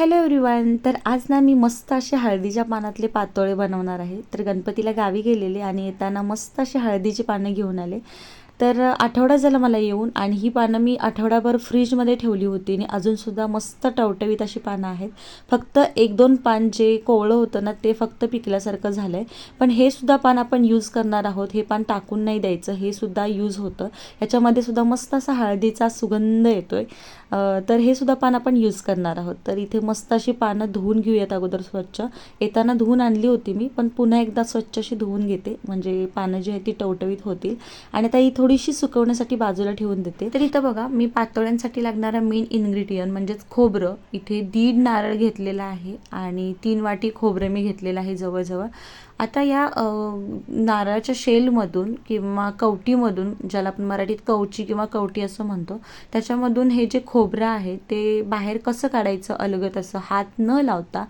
Hello everyone तर आज ना मी मस्त असे हळदीच्या पानातले पातोळे बनवणार आहे. तर गणपतीला गावी गेलेले आणि येताना मस्त असे हळदीची पानं घेऊन आले. तर आठवडा झाला मला येऊन आणि ही पानं मी आठवडाभर फ्रीजमध्ये ठेवली होती आणि अजूनसुद्धा मस्त टवटवीत अशी पानं आहेत. फक्त एक दोन पान जे कोवळं होतं ना ते फक्त पिकल्यासारखं झालं आहे पण हे सुद्धा पान आपण यूज करणार आहोत. हे पान टाकून नाही द्यायचं. हे सुद्धा यूज होतं. ह्याच्यामध्ये सुद्धा मस्त असा हळदीचा सुगंध येतो आहे तर हे सुद्धा पान आपण यूज करणार आहोत. तर इथे मस्त अशी पानं धुवून घेऊयात अगोदर स्वच्छ. येताना धुवून आणली होती मी पण पुन्हा एकदा स्वच्छ अशी धुवून घेते. म्हणजे पानं जी आहेत ती टवटवीत होतील. आणि आता ही थोडीशी सुकवण्यासाठी बाजूला ठेवून देते. तर इथं बघा मी पातोळ्यांसाठी लागणारा मेन इन्ग्रेडियंट म्हणजेच खोबरं इथे दीड नारळ घेतलेला आहे आणि तीन वाटी खोबरं मी घेतलेलं आहे जवळजवळ. आता या नारळाच्या शेलमधून किंवा कवटीमधून ज्याला आपण मराठीत कवची किंवा कवटी असं म्हणतो त्याच्यामधून हे जे खोबरं आहे ते बाहेर कसं काढायचं अलगत असं हात न लावता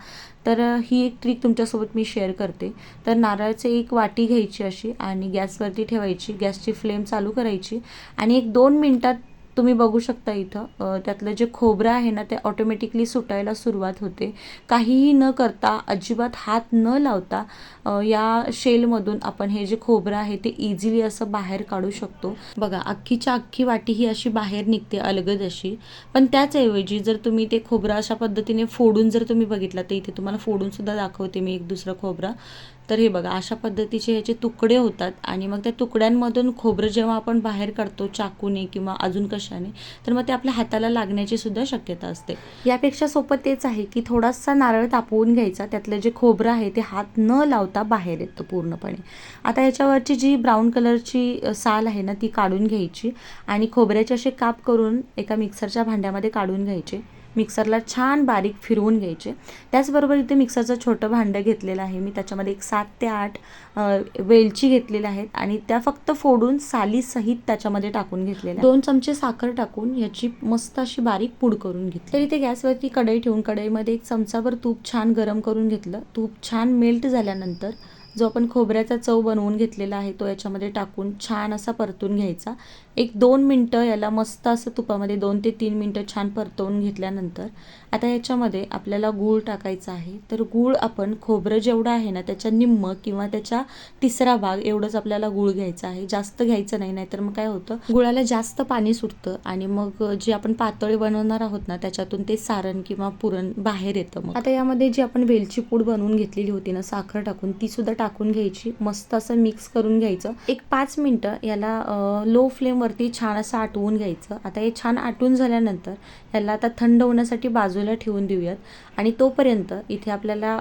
तर ही एक ट्रिक तुमच्यासोबत मी शेअर करते. तर नारळाची एक वाटी घ्यायची अशी आणि गॅसवरती ठेवायची गॅसची फ्लेम चालू करायची आणि एक दोन मिनटात तुम्ही बघू शकता इथं त्यातलं जे खोबरं आहे ना ते ऑटोमॅटिकली सुटायला सुरुवात होते. काहीही न करता अजिबात हात न लावता या शेलमधून आपण हे जे खोबरं आहे ते इझिली असं बाहेर काढू शकतो. बघा अख्खीच्या अख्खी वाटी ही अशी बाहेर निघते अलगद अशी. पण त्याचऐवजी जर तुम्ही ते खोबरं अशा पद्धतीने फोडून जर तुम्ही बघितलं तर इथे तुम्हाला फोडून सुद्धा दाखवते मी एक दुसरं खोबरं. तर हे बघा अशा पद्धतीचे ह्याचे तुकडे होतात आणि मग त्या तुकड्यांमधून खोबरं जेव्हा आपण बाहेर काढतो चाकूने किंवा अजून कशाने तर मग ते आपल्या हाताला लागण्याची सुद्धा शक्यता असते. यापेक्षा सोपं तेच आहे की थोडासा नारळ तापवून घ्यायचा त्यातलं जे खोबरं आहे ते हात न लावता बाहेर येतं पूर्णपणे. आता याच्यावरची जी ब्राऊन कलरची साल आहे ना ती काढून घ्यायची आणि खोबऱ्याचे असे काप करून एका मिक्सरच्या भांड्यामध्ये काढून घ्यायचे. मिक्सरला छान बारीक फिरवून घ्यायचे. त्याचबरोबर इथे मिक्सरचं छोटं भांडं घेतलेलं आहे. मी त्याच्यामध्ये एक सात ते आठ वेलची घेतलेल्या आहेत आणि त्या फक्त फोडून सालीसहित त्याच्यामध्ये टाकून घेतलेल्या दोन चमचे साखर टाकून याची मस्त अशी बारीक पूड करून घेतली. तर इथे गॅसवरती कढई ठेवून कढईमध्ये एक चमचाभर तूप छान गरम करून घेतलं. तूप छान मेल्ट झाल्यानंतर जो आपण खोबऱ्याचा चव बनवून घेतलेला आहे तो याच्यामध्ये टाकून छान असा परतून घ्यायचा. एक दोन मिनटं याला मस्त असं तुपामध्ये दोन ते तीन मिनटं छान परतवून घेतल्यानंतर आता याच्यामध्ये आपल्याला गूळ टाकायचा आहे. तर गूळ आपण खोबरं जेवढं आहे ना त्याच्या निम्म किंवा त्याच्या तिसरा भाग एवढंच आपल्याला गूळ घ्यायचं आहे. जास्त घ्यायचं नाही नाहीतर मग काय होतं? गुळाला जास्त पाणी सुटतं आणि मग जे आपण पातळी बनवणार आहोत ना त्याच्यातून ते सारण किंवा पुरण बाहेर येतं मग. आता यामध्ये जी आपण वेलची पूड बनवून घेतलेली होती ना साखर टाकून ती सुद्धा टाकून घ्यायची. मस्त असं मिक्स करून घ्यायचं. एक पाच मिनटं याला लो फ्लेम फ्लेमवरती छान असं आटवून घ्यायचं. आता हे छान आटून झाल्यानंतर ह्याला आता थंड होण्यासाठी बाजूला ठेवून देऊयात. आणि तोपर्यंत इथे आपल्याला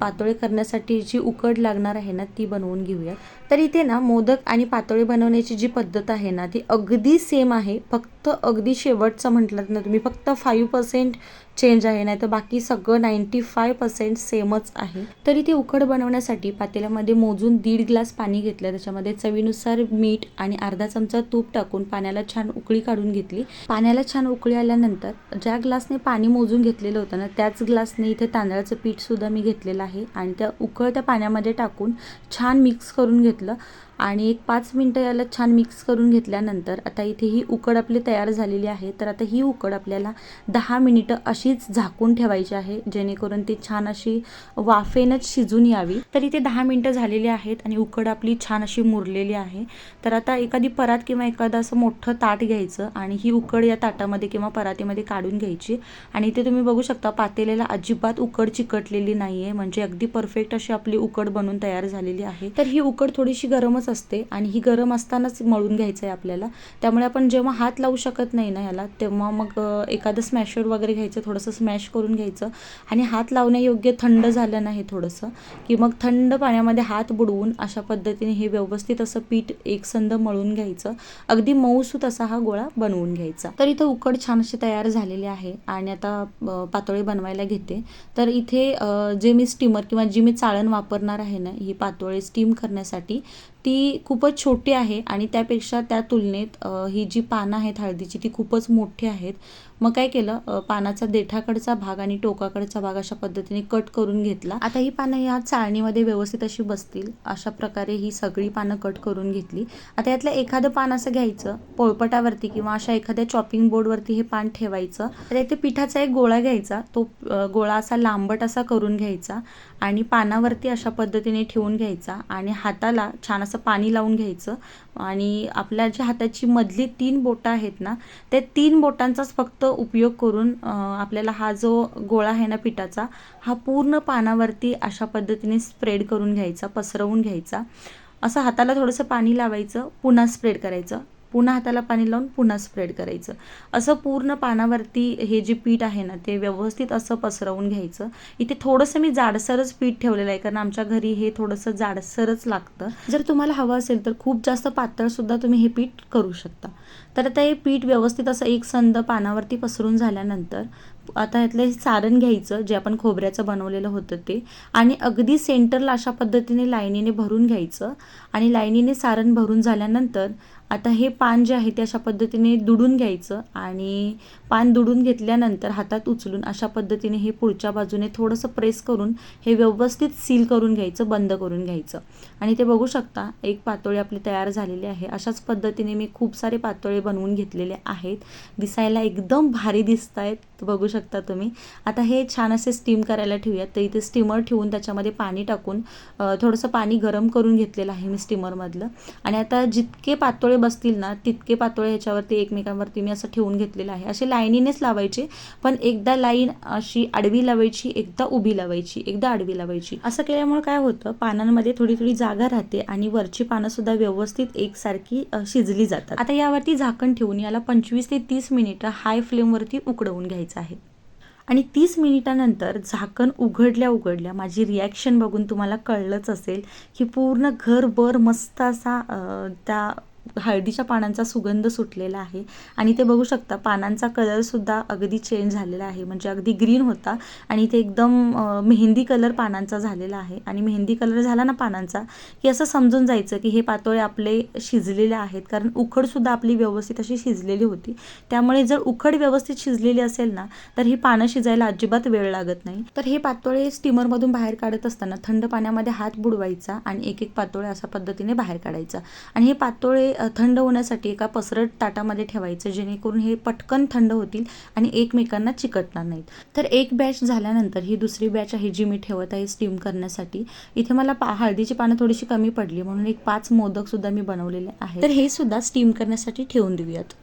पातोळे करण्यासाठी जी उकड लागणार आहे ना ती बनवून घेऊयात. तर इथे ना मोदक आणि पातोळे बनवण्याची जी पद्धत आहे ना ती अगदी सेम आहे. फक्त अगदी शेवटचं म्हटलं ना तुम्ही फक्त फाईव्ह पर्सेंट चेंज आहे. नाही तर बाकी सगळं नाईंटी फाय पर्सेंट सेमच आहे. तर इथे उकड बनवण्यासाठी पातेल्यामध्ये मोजून दीड ग्लास पाणी घेतलं. त्याच्यामध्ये चवीनुसार मीठ आणि अर्धा चमचा तूप टाकून पाण्याला छान उकळी काढून घेतली. पाण्याला छान उकळी आल्यानंतर ज्या ग्लासने पाणी मोजून घेतलेलं होतं ना त्याच ग्लासने इथे तांदळाचं पीठ सुद्धा मी घेतलेलं आहे. आणि त्या उकळत्या पाण्यामध्ये टाकून छान मिक्स करून घेतलं. आणि एक पाच मिनटं याला छान मिक्स करून घेतल्यानंतर आता इथे ही उकड आपली तयार झालेली आहे तर आता ही उकड आपल्याला दहा मिनिटं अशीच झाकून ठेवायची आहे जेणेकरून ती छान अशी वाफेनच शिजून यावी. तर इथे दहा मिनटं झालेली आहेत आणि उकड आपली छान अशी मुरलेली आहे. तर आता एखादी परात किंवा एखादं असं मोठं ताट घ्यायचं आणि ही उकड या ताटामध्ये किंवा परातीमध्ये काढून घ्यायची. आणि इथे तुम्ही बघू शकता पातेल्याला अजिबात उकड चिकटलेली नाही आहे म्हणजे अगदी परफेक्ट अशी आपली उकड बनून तयार झालेली आहे. तर ही उकड थोडीशी गरमच असते आणि ही गरम असतानाच मळून घ्यायचं आहे आपल्याला. त्यामुळे आपण जेव्हा हात लावू शकत नाही ना याला तेव्हा मग एखादं स्मॅशर वगैरे घ्यायचं थोडंसं स्मॅश करून घ्यायचं आणि हात लावण्यायोग्य थंड झालं नाही थोडंसं की मग थंड पाण्यामध्ये हात बुडवून अशा पद्धतीने हे व्यवस्थित असं पीठ एकसंध मळून घ्यायचं. अगदी मऊसूत असा हा गोळा बनवून घ्यायचा. तर इथं उकड छान अशी तयार झालेली आहे आणि आता पातोळी बनवायला घेते. तर इथे जे मी स्टीमर किंवा जी मी चाळण वापरणार आहे ना ही पातोळी स्टीम करण्यासाठी ती खूपच छोटी आहे आणि त्यापेक्षा त्या तुलनेत ही जी पानं आहेत हळदीची ती खूपच मोठी आहेत. मग काय केलं? पानाचा देठाकडचा भाग आणि टोकाकडचा भाग अशा पद्धतीने कट करून घेतला. आता ही पानं या चाळणीमध्ये व्यवस्थित अशी बसतील. अशा प्रकारे ही सगळी पानं कट करून घेतली. आता यातलं एखादं पान असं घ्यायचं पोळपटावरती किंवा अशा एखाद्या चॉपिंग बोर्डवरती हे पान ठेवायचं. तर इथे पिठाचा एक गोळा घ्यायचा. तो गोळा असा लांबट असा करून घ्यायचा आणि पानावरती अशा पद्धतीने ठेवून घ्यायचा आणि हाताला छान असं पाणी लावून घ्यायचं. आणि आपल्या ज्या हाताची मधली तीन बोटं आहेत ना त्या तीन बोटांचाच फक्त उपयोग करून आपल्याला हा जो गोळा आहे ना पिठाचा हा पूर्ण पानावरती अशा पद्धतीने स्प्रेड करून घ्यायचा पसरवून घ्यायचा. असं हाताला थोडंसं पाणी लावायचं पुन्हा स्प्रेड करायचं. पुन्हा हाताला पाणी लावून पुन्हा स्प्रेड करायचं. असं पूर्ण पानावरती हे जे पीठ आहे ना ते व्यवस्थित असं पसरवून घ्यायचं. इथे थोडंसं मी जाडसरच पीठ ठेवलेलं आहे कारण आमच्या घरी हे थोडंसं जाडसरच लागतं. जर तुम्हाला हवं असेल तर खूप जास्त पातळसुद्धा तुम्ही हे पीठ करू शकता. तर आता हे पीठ व्यवस्थित असं एक संद पानावरती पसरून झाल्यानंतर आता यातलं हे सारण घ्यायचं जे आपण खोबऱ्याचं बनवलेलं होतं ते. आणि अगदी सेंटरला अशा पद्धतीने लाईनीने भरून घ्यायचं. आणि लाईनीने सारण भरून झाल्यानंतर आता हे पान जे आहे ते अशा पद्धतीने दुडून घ्यायचं आणि पान दुडून घेतल्यानंतर हातात उचलून अशा पद्धतीने हे पुढच्या बाजूने थोडंसं प्रेस करून हे व्यवस्थित सील करून घ्यायचं बंद करून घ्यायचं. आणि ते बघू शकता एक पातोळी आपली तयार झालेली आहे. अशाच पद्धतीने मी खूप सारे पातोळे बनवून घेतलेले आहेत. दिसायला एकदम भारी दिसत आहेत बघू शकता तुम्ही. आता हे छान असे स्टीम करायला ठेवूयात. तर इथे स्टीमर ठेवून त्याच्यामध्ये पाणी टाकून थोडंसं पाणी गरम करून घेतलेलं आहे मी स्टीमरमधलं आणि आता जितके पातोळे बसतील ना तितके पातोळे ह्याच्यावरती एकमेकांवरती मी असं ठेवून घेतलेलं आहे. असे लाईनीनेच लावायचे पण एकदा लाईन अशी आडवी लावायची एकदा उभी लावायची एकदा आडवी लावायची. असं केल्यामुळे काय होतं पानांमध्ये थोडी थोडी जागा राहते आणि वरची पानंसुद्धा व्यवस्थित एकसारखी शिजली जातात. आता यावरती झाकण ठेवून याला पंचवीस ते तीस मिनिटं हाय फ्लेमवरती उकडवून घ्यायचं. आहे आणि तीस मिनिटानंतर झाकण उघडल्या उघडल्या माझी रिॲक्शन बघून तुम्हाला कळलंच असेल की पूर्ण घरभर मस्त असा त्या हळदीच्या पानांचा सुगंध सुटलेला आहे. आणि ते बघू शकता पानांचा कलरसुद्धा अगदी चेंज झालेला आहे. म्हणजे अगदी ग्रीन होता आणि ते एकदम मेहंदी कलर पानांचा झालेला आहे. आणि मेहंदी कलर झाला ना पानांचा की असं समजून जायचं की हे पातोळे आपले शिजलेले आहेत. कारण उखडसुद्धा आपली व्यवस्थित अशी शिजलेली होती. त्यामुळे जर उखड व्यवस्थित शिजलेली असेल ना तर ही पानं शिजायला अजिबात वेळ लागत नाही. तर हे पातोळे स्टीमरमधून बाहेर काढत असताना थंड पाण्यामध्ये हात बुडवायचा आणि एक एक पातोळे अशा पद्धतीने बाहेर काढायचा. आणि हे पातोळे थंड होण्यासाठी एका पसरट ताटामध्ये ठेवायचं जेणेकरून हे पटकन थंड होतील आणि एकमेकांना चिकटणार नाहीत. तर एक बॅच झाल्यानंतर ही दुसरी बॅच आहे जी मी ठेवत आहे स्टीम करण्यासाठी. इथे मला पा हळदीची पानं थोडीशी कमी पडली म्हणून एक पाच मोदक सुद्धा मी बनवलेले आहे तर हे सुद्धा स्टीम करण्यासाठी ठेवून देऊयात.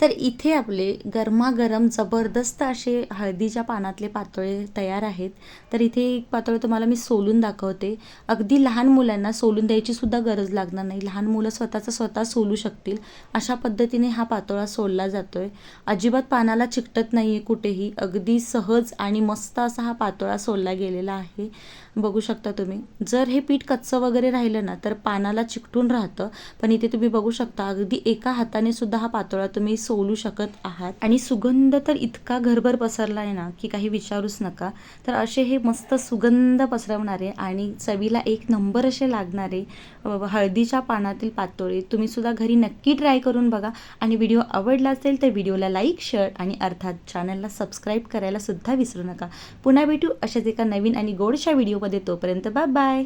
तर इथे आपले गरमागरम जबरदस्त असे हळदीच्या पानातले पातोळे तयार आहेत. तर इथे एक पातोळे तुम्हाला मी सोलून दाखवते. अगदी लहान मुलांना सोलून द्यायची सुद्धा गरज लागणार नाही. लहान मुलं स्वतःचं स्वतः सोलू शकतील. अशा पद्धतीने हा पातोळा सोलला आहे अजिबात पानाला चिकटत नाही आहे कुठेही. अगदी सहज आणि मस्त असा हा पातोळा सोलला गेलेला आहे. बघू शकता तुम्ही. जर हे पीठ कच्चं वगैरे राहिलं ना तर पानाला चिकटून राहतं. पण इथे तुम्ही बघू शकता अगदी एका हाताने सुद्धा हा पातोळा तुम्ही सोलू शकत आहात. आणि सुगंध तर इतका घरभर पसरला आहे ना की काही विचारूच नका. तर असे हे मस्त सुगंध पसरवणारे आणि चवीला एक नंबर असे लागणारे हळदीच्या पानातील पातोळे तुम्ही सुद्धा घरी नक्की ट्राय करून बघा. आणि व्हिडिओ आवडला असेल तर व्हिडिओला लाईक शेअर आणि अर्थात चॅनलला सबस्क्राईब करायला सुद्धा विसरू नका. पुन्हा भेटू अशाच एका नवीन आणि गोडशा व्हिडिओमध्ये तोपर्यंत बाय बाय.